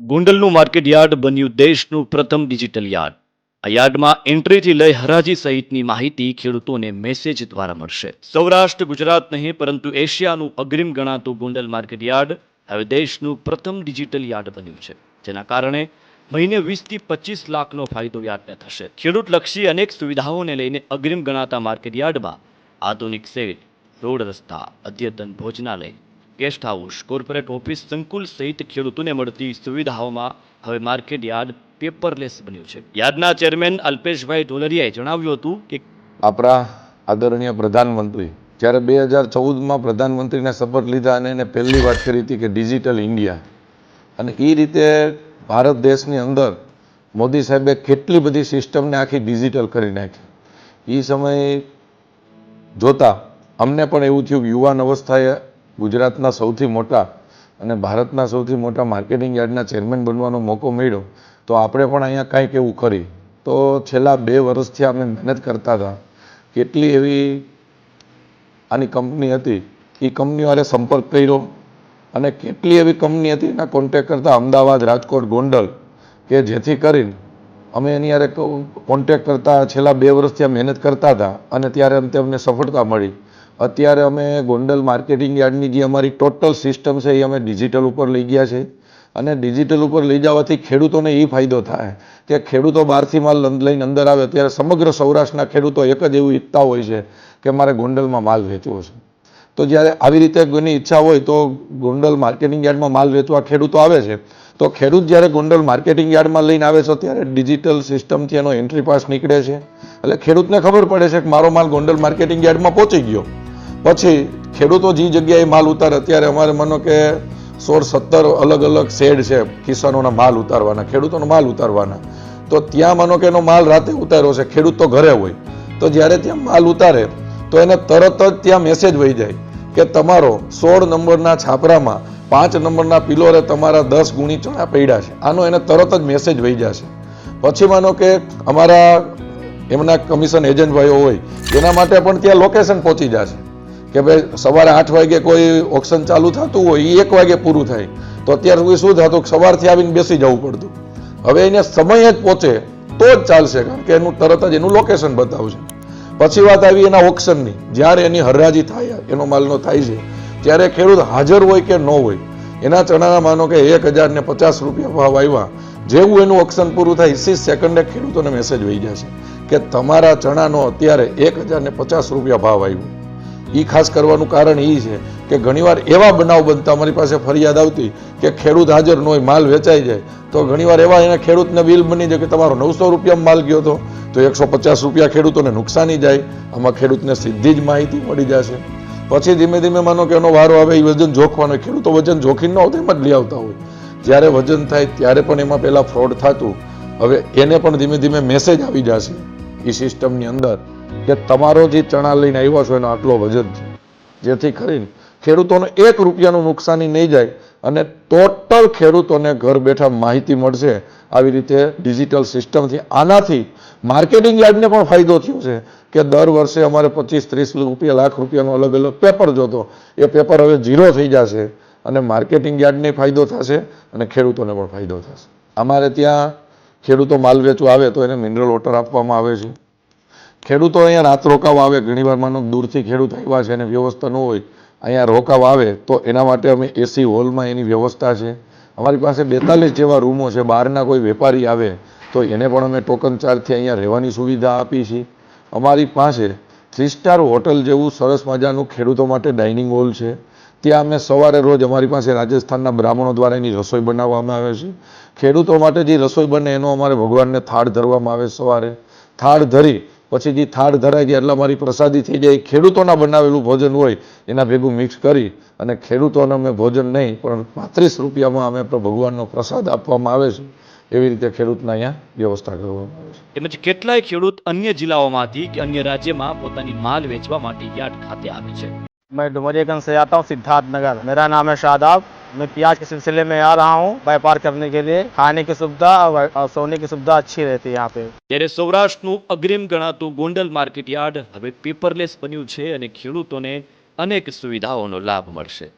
ગોંડલનું market yard બન્યું દેશનું પ્રથમ ડિજિટલ યાર્ડ. આ યાર્ડમાં એન્ટ્રીથી લઈ હરાજી સહિતની માહિતી ખેડૂતોને મેસેજ દ્વારા મળશે. સૌરાષ્ટ્ર, ગુજરાત નહીં, પરંતુ એશિયાનું અગ્રીમ ગણાતું ગોંડલ માર્કેટ યાર્ડ હવે દેશનું પ્રથમ ડિજિટલ યાર્ડ બન્યું છે. જેના કારણે મહિને વીસથી પચીસ લાખનો ફાયદો યાર્ડને થશે. ખેડૂતલક્ષી અનેક સુવિધાઓને લઈને અગ્રીમ ગણાતા માર્કેટ યાર્ડમાં આધુનિક સેટ રોડ રસ્તા, અદ્યતન ભોજનાલય ગેસ્ટ હાઉસ, કોર્પોરેટ ઓફિસ, સંકુલ સહિત ખેડૂતોને મળતી સુવિધાઓમાં હવે માર્કેટ યાર્ડ પેપરલેસ બન્યું છે. યાર્ડના ચેરમેન અલ્પેશભાઈ ઢોલરિયાએ જણાવ્યું હતું કે આપણા આદરણીય પ્રધાનમંત્રી જ્યારે બે હજાર ચૌદમાં પ્રધાનમંત્રીના શપથ લીધા અને એને પહેલી વાત કરી હતી કે ડિજિટલ ઇન્ડિયા. અને એ રીતે ભારત દેશની અંદર મોદી સાહેબે કેટલી બધી સિસ્ટમને આખી ડિજિટલ કરી નાખી. એ સમયે જોતા અમને પણ એવું થયું કે યુવાન અવસ્થાએ ગુજરાતના સૌથી મોટા અને ભારતના સૌથી મોટા માર્કેટિંગ યાર્ડના ચેરમેન બનવાનો મોકો મળ્યો, તો આપણે પણ અહીંયા કાંઈક એવું કરી. તો છેલ્લા બે વર્ષથી અમે મહેનત કરતા હતા. કેટલી એવી આની કંપની હતી? એ કંપનીઓ હારે સંપર્ક કર્યો અને કેટલી એવી કંપની હતી? એના કોન્ટેક કરતા અમદાવાદ, રાજકોટ, ગોંડલ, કે જેથી કરીને અમે એની હારે કોન્ટેક કરતા, છેલ્લા બે વર્ષથી આ મહેનત કરતા હતા અને ત્યારે અંતે અમને સફળતા મળી. અત્યારે અમે ગોંડલ માર્કેટિંગ યાર્ડની જે અમારી ટોટલ સિસ્ટમ છે એ અમે ડિજિટલ ઉપર લઈ ગયા છે. અને ડિજિટલ ઉપર લઈ જવાથી ખેડૂતોને એ ફાયદો થાય કે ખેડૂતો બહારથી માલ લઈને અંદર આવે ત્યારે સમગ્ર સૌરાષ્ટ્રના ખેડૂતો એક જ એવું ઈચ્છતા હોય છે કે મારે ગોંડલમાં માલ વેચવો છે. તો જ્યારે આવી રીતે કોઈની ઈચ્છા હોય તો ગોંડલ માર્કેટિંગ યાર્ડમાં માલ વેચવા ખેડૂતો આવે છે. તો ખેડૂત જ્યારે ગોંડલ માર્કેટિંગ યાર્ડમાં લઈને આવે છે ત્યારે ડિજિટલ સિસ્ટમથી એનો એન્ટ્રી પાસ નીકળે છે. એટલે ખેડૂતને ખબર પડે છે કે મારો માલ ગોંડલ માર્કેટિંગ યાર્ડમાં પહોંચી ગયો. પછી ખેડૂતો જે જગ્યાએ માલ ઉતારે, અત્યારે અમારે માનો કે સોળ સત્તર અલગ અલગ શેડ છે કિસાનોના માલ ઉતારવાના, ખેડૂતોનો માલ ઉતારવાના. તો ત્યાં માનો કે એનો માલ રાતે ઉતાર્યો છે, ખેડૂત તો ઘરે હોય. તો જ્યારે ત્યાં માલ ઉતારે, તો એને તરત જ ત્યાં મેસેજ વહી જાય કે તમારો સોળ નંબરના છાપરામાં પાંચ નંબરના પિલોરે તમારા દસ ગુણી ચણા પડ્યા છે. આનો એને તરત જ મેસેજ વહી જશે. પછી માનો કે અમારા એમના કમિશન એજન્ટ ભાઈઓ હોય, એના માટે પણ ત્યાં લોકેશન પહોંચી જશે. કે ભાઈ સવારે આઠ વાગે કોઈ ઓક્શન ચાલુ થતું હોય એ એક વાગે પૂરું થાય. તો અત્યાર સુધી શું થતું? સવારથી આવીને બેસી જવું પડતું. હવે એને સમય જ પહોંચે તો જ ચાલશે, કારણ કે એનું તરત જ એનું લોકેશન બતાવશે. પછી વાત આવી એના ઓક્શનની જ્યારે એની હરાજી થાય, એનો માલનો થાય છે, ત્યારે ખેડૂત હાજર હોય કે ન હોય, એના ચણાના માનો કે એક હજાર ને પચાસ રૂપિયા ભાવ આવ્યા. જેવું એનું ઓક્શન પૂરું થાય ઇસી સેકન્ડે ખેડૂતોને મેસેજ વહી જશે કે તમારા ચણાનો અત્યારે એક હજાર ને પચાસ રૂપિયા ભાવ આવ્યો. એ ખાસ કરવાનું કારણ એ છે કે ઘણીવાર એવા બનાવ બનતા અમારી પાસે ફરિયાદ આવતી કે ખેડૂત હાજર ન હોય, માલ વેચાઈ જાય, તો ઘણીવાર એવા એના ખેડૂતને બિલ બની જાય કે તમારો નવસો રૂપિયામાં માલ ગયો હતો તો એકસો પચાસ રૂપિયા ખેડૂતોને નુકસાની જાય, આમાં ખેડૂતને સીધી જ માહિતી મળી જશે. પછી ધીમે ધીમે માનો કે એનો વારો આવે એ વજન જોખવાનો. ખેડૂતો વજન જોખીને ન આવતા એમ જ લઈ આવતા હોય. જ્યારે વજન થાય ત્યારે પણ એમાં પહેલાં ફ્રોડ થતું. હવે એને પણ ધીમે ધીમે મેસેજ આવી જશે. એ સિસ્ટમની અંદર કે તમારો જે ચણા લઈને આવ્યો છો એનો આટલો વજન છે. જેથી કરીને ખેડૂતોને એક રૂપિયાનું નુકસાની નહીં જાય અને ટોટલ ખેડૂતોને ઘર બેઠા માહિતી મળશે આવી રીતે ડિજિટલ સિસ્ટમથી. આનાથી માર્કેટિંગ યાર્ડને પણ ફાયદો થયો છે કે દર વર્ષે અમારે પચીસ ત્રીસ રૂપિયા, લાખ રૂપિયાનો અલગ અલગ પેપર જોતો. એ પેપર હવે ઝીરો થઈ જશે અને માર્કેટિંગ યાર્ડને ફાયદો થશે અને ખેડૂતોને પણ ફાયદો થશે. અમારે ત્યાં ખેડૂતો માલ વેચવા આવે તો એને મિનરલ વોટર આપવામાં આવે છે. ખેડૂતો અહીંયા રાત રોકાવા આવે ઘણીવાર માનો દૂરથી ખેડૂત આવ્યા છે અને વ્યવસ્થા ન હોય, અહીંયા રોકાવા આવે, તો એના માટે અમે એસી હોલમાં એની વ્યવસ્થા છે. અમારી પાસે બેતાલીસ જેવા રૂમો છે, બહારના કોઈ વેપારી આવે, તો એને પણ અમે ટોકન ચાર્જથી અહીંયા રહેવાની સુવિધા આપી છે. અમારી પાસે થ્રી સ્ટાર હોટલ જેવું સરસ મજાનું ખેડૂતો માટે ડાઇનિંગ હોલ છે. ત્યાં અમે સવારે રોજ અમારી પાસે રાજસ્થાનના બ્રાહ્મણો દ્વારા એની રસોઈ બનાવવામાં આવે છે. ખેડૂતો માટે જે રસોઈ બને એનો અમારે ભગવાનને થાળ ધરવામાં આવે સવારે. થાળ ધરી પછી જે થાળ ધરાય જાય એટલે અમારી પ્રસાદી થઈ જાય. ખેડૂતોના બનાવેલું ભોજન હોય એના ભેગું મિક્સ કરી અને ખેડૂતોને અમે ભોજન નહીં પણ પાંત્રીસ રૂપિયામાં અમે ભગવાનનો પ્રસાદ આપવામાં આવે છે. એવી રીતે ખેડૂતના અહીંયા વ્યવસ્થા કરવામાં આવે છે. તેમજ કેટલાય ખેડૂત અન્ય જિલ્લાઓમાંથી કે અન્ય રાજ્યમાં પોતાની માલ વેચવા માટે યાર્ડ ખાતે આવે છે. મેં ડુમરિયાગંજ સે આતા હું સિદ્ધાર્થનગર મેરા નામ હે શાદાબ मैं प्याज के सिलसिले में आ रहा हूँ व्यापार करने के लिए खाने की सुविधा और और सोने की सुविधा अच्छी रहती है यहाँ पे ત્યારે સૌરાષ્ટ્રનું અગ્રીમ ગણાતું ગોંડલ માર્કેટ યાર્ડ હવે પેપરલેસ બન્યું છે અને ખેડૂતોને અનેક સુવિધાઓનો લાભ મળશે